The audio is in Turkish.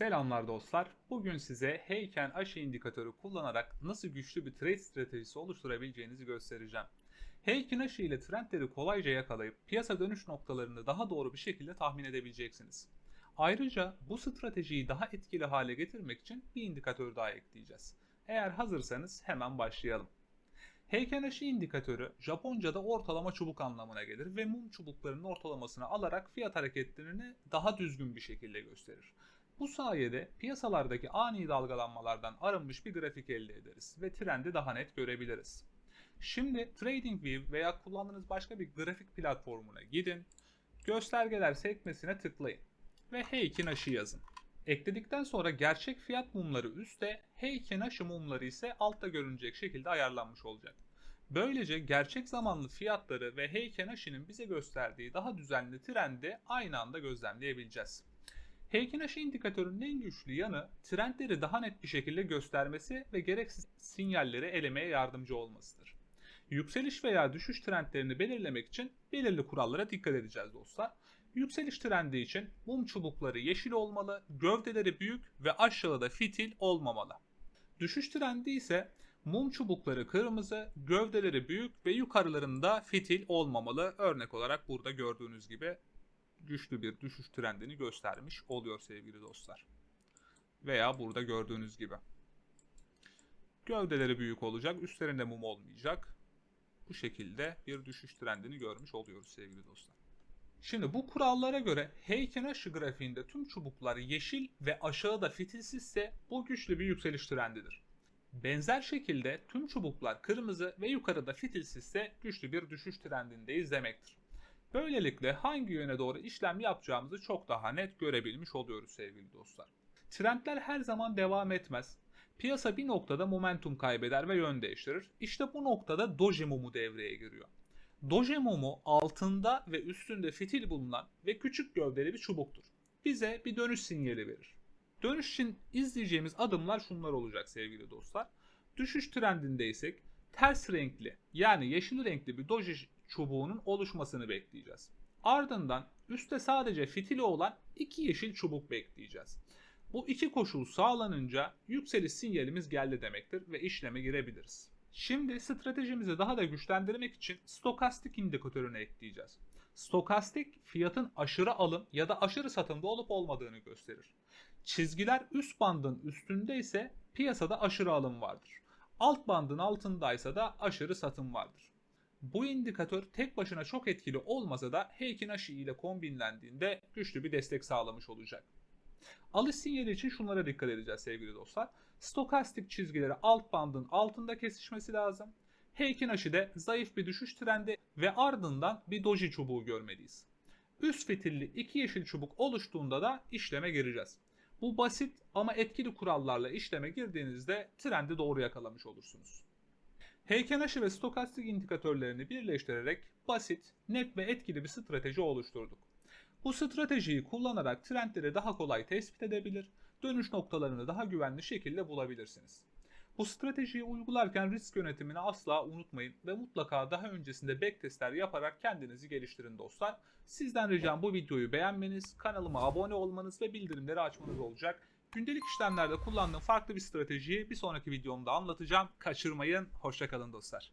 Selamlar dostlar. Bugün size Heiken Aşı indikatörü kullanarak nasıl güçlü bir trade stratejisi oluşturabileceğinizi göstereceğim. Heiken Aşı ile trendleri kolayca yakalayıp piyasa dönüş noktalarını daha doğru bir şekilde tahmin edebileceksiniz. Ayrıca bu stratejiyi daha etkili hale getirmek için bir indikatör daha ekleyeceğiz. Eğer hazırsanız hemen başlayalım. Heiken Aşı indikatörü Japonca'da ortalama çubuk anlamına gelir ve mum çubuklarının ortalamasını alarak fiyat hareketlerini daha düzgün bir şekilde gösterir. Bu sayede piyasalardaki ani dalgalanmalardan arınmış bir grafik elde ederiz ve trendi daha net görebiliriz. Şimdi TradingView veya kullandığınız başka bir grafik platformuna gidin, göstergeler sekmesine tıklayın ve Heikin aşı yazın. Ekledikten sonra gerçek fiyat mumları üstte, Heikin aşı mumları ise altta görünecek şekilde ayarlanmış olacak. Böylece gerçek zamanlı fiyatları ve Heiken aşının bize gösterdiği daha düzenli trendi aynı anda gözlemleyebileceğiz. Aşı indikatörünün en güçlü yanı trendleri daha net bir şekilde göstermesi ve gereksiz sinyalleri elemeye yardımcı olmasıdır. Yükseliş veya düşüş trendlerini belirlemek için belirli kurallara dikkat edeceğiz dostlar. Yükseliş trendi için mum çubukları yeşil olmalı, gövdeleri büyük ve aşağıda fitil olmamalı. Düşüş trendi ise mum çubukları kırmızı, gövdeleri büyük ve yukarılarında fitil olmamalı. Örnek olarak burada gördüğünüz gibi güçlü bir düşüş trendini göstermiş oluyor sevgili dostlar. Veya burada gördüğünüz gibi. Gövdeleri büyük olacak, üstlerinde mum olmayacak. Bu şekilde bir düşüş trendini görmüş oluyoruz sevgili dostlar. Şimdi bu kurallara göre Heiken aşı grafiğinde tüm çubuklar yeşil ve aşağıda fitilsizse bu güçlü bir yükseliş trendidir. Benzer şekilde tüm çubuklar kırmızı ve yukarıda fitilsizse güçlü bir düşüş trendindeyiz demektir. Böylelikle hangi yöne doğru işlem yapacağımızı çok daha net görebilmiş oluyoruz sevgili dostlar. Trendler her zaman devam etmez. Piyasa bir noktada momentum kaybeder ve yön değiştirir. İşte bu noktada doji mumu devreye giriyor. Doji mumu altında ve üstünde fitil bulunan ve küçük gövdeli bir çubuktur. Bize bir dönüş sinyali verir. Dönüş için izleyeceğimiz adımlar şunlar olacak sevgili dostlar. Düşüş trendindeysek ters renkli yani yeşil renkli bir doji çubuğunun oluşmasını bekleyeceğiz. Ardından üstte sadece fitili olan iki yeşil çubuk bekleyeceğiz. Bu iki koşul sağlanınca yükseliş sinyalimiz geldi demektir ve işleme girebiliriz. Şimdi stratejimizi daha da güçlendirmek için stokastik indikatörünü ekleyeceğiz. Stokastik fiyatın aşırı alım ya da aşırı satımda olup olmadığını gösterir. Çizgiler üst bandın üstünde ise piyasada aşırı alım vardır. Alt bandın altındaysa da aşırı satım vardır. Bu indikatör tek başına çok etkili olmasa da Heikin aşı ile kombinlendiğinde güçlü bir destek sağlamış olacak. Alış sinyali için şunlara dikkat edeceğiz sevgili dostlar. Stokastik çizgileri alt bandın altında kesişmesi lazım. Heikin aşıda zayıf bir düşüş trendi ve ardından bir doji çubuğu görmeliyiz. Üst fitilli iki yeşil çubuk oluştuğunda da işleme gireceğiz. Bu basit ama etkili kurallarla işleme girdiğinizde trendi doğru yakalamış olursunuz. Heiken aşı ve stokastik indikatörlerini birleştirerek basit, net ve etkili bir strateji oluşturduk. Bu stratejiyi kullanarak trendleri daha kolay tespit edebilir, dönüş noktalarını daha güvenli şekilde bulabilirsiniz. Bu stratejiyi uygularken risk yönetimini asla unutmayın ve mutlaka daha öncesinde backtestler yaparak kendinizi geliştirin dostlar. Sizden ricam bu videoyu beğenmeniz, kanalıma abone olmanız ve bildirimleri açmanız olacak. Gündelik işlemlerde kullandığım farklı bir stratejiyi bir sonraki videomda anlatacağım. Kaçırmayın. Hoşçakalın dostlar.